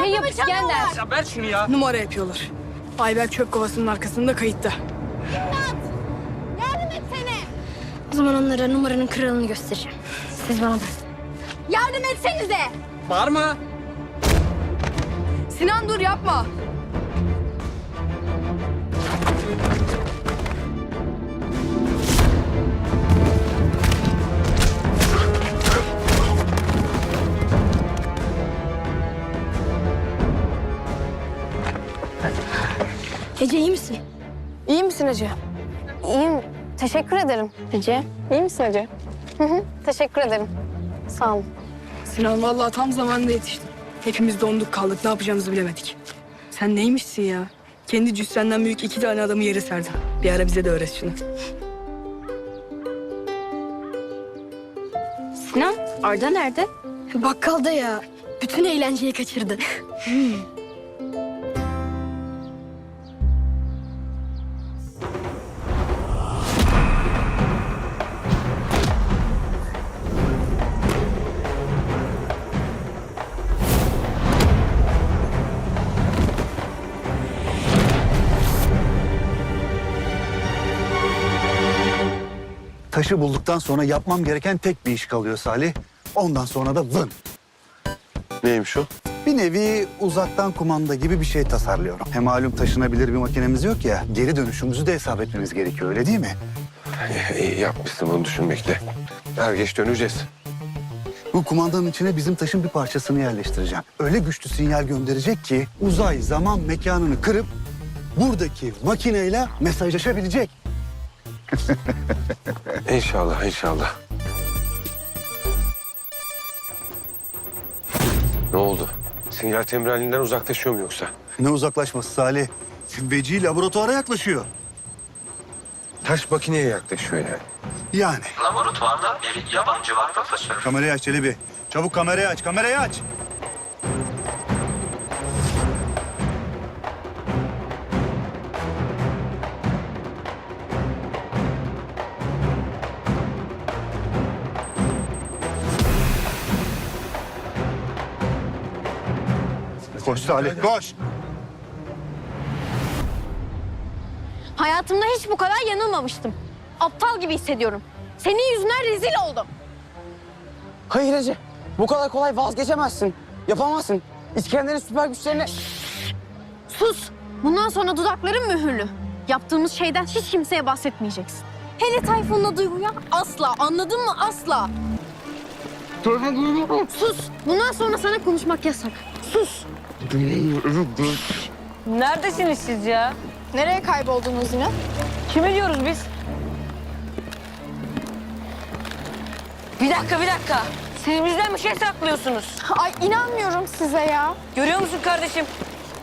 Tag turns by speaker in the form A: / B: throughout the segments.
A: şey yap İskender.
B: Ya ver şunu ya.
C: Numara yapıyorlar. Ayber çöp kovasının arkasında kayıtta.
A: Yardım etsene. O zaman onlara numaranın kralını göstereceğim. Siz bana bakın. Yardım etsenize.
B: Bağırma.
C: Sinan dur yapma.
A: Ece iyi misin?
C: İyi misin Ece?
A: İyiyim. Teşekkür ederim. Ece.
C: İyi misin Ece?
A: Hı hı. Teşekkür ederim. Sağ olun.
C: Sinan vallahi tam zamanında yetiştin. Hepimiz donduk kaldık ne yapacağımızı bilemedik. Sen neymişsin ya? Kendi cüssenden büyük iki tane adamı yere serdin. Bir ara bize de öğret şunu.
A: Sinan, Arda nerede? Bakkalda ya. Bütün eğlenceyi kaçırdı.
D: Taşı bulduktan sonra yapmam gereken tek bir iş kalıyor Salih. Ondan sonra da vın.
E: Neymiş o?
D: Bir nevi uzaktan kumanda gibi bir şey tasarlıyorum. Hem malum taşınabilir bir makinemiz yok ya. Geri dönüşümüzü de hesap etmemiz gerekiyor öyle değil mi?
E: İyi yapmışsın bunu düşünmekle. Er geç döneceğiz.
D: Bu kumandanın içine bizim taşın bir parçasını yerleştireceğim. Öyle güçlü sinyal gönderecek ki uzay zaman mekanını kırıp buradaki makineyle mesajlaşabilecek.
E: İnşallah, inşallah. Ne oldu? Sinyal temralinden uzaklaşıyor mu yoksa?
D: Ne uzaklaşması Salih? Veci laboratuvara yaklaşıyor.
E: Taş makineye yaklaşıyor yani.
D: Yani.
B: Laboratuvarda bir yabancı var profesör.
D: Kamerayı aç Çelebi. Çabuk kamerayı aç, kamerayı aç. Koş Salih, koş.
A: Hayatımda hiç bu kadar yanılmamıştım. Aptal gibi hissediyorum. Senin yüzünden rezil oldum.
F: Hayır Ece. Bu kadar kolay vazgeçemezsin. Yapamazsın. İskender'in süper güçlerine...
A: Sus. Bundan sonra dudakların mühürlü. Yaptığımız şeyden hiç kimseye bahsetmeyeceksin. Hele Tayfun'la Duygu'ya asla. Anladın mı? Asla. Sus. Bundan sonra sana konuşmak yasak. Sus.
G: Neredesiniz siz ya?
A: Nereye kayboldunuz yine?
G: Kime diyoruz biz? Bir dakika, bir dakika. Siz bizden bir şey saklıyorsunuz.
A: Ay inanmıyorum size ya.
G: Görüyor musun kardeşim?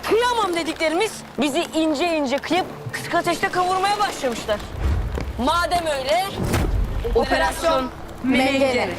G: Kıyamam dediklerimiz bizi ince ince kıyıp kısık ateşte kavurmaya başlamışlar. Madem öyle... Operasyon
A: Mengene.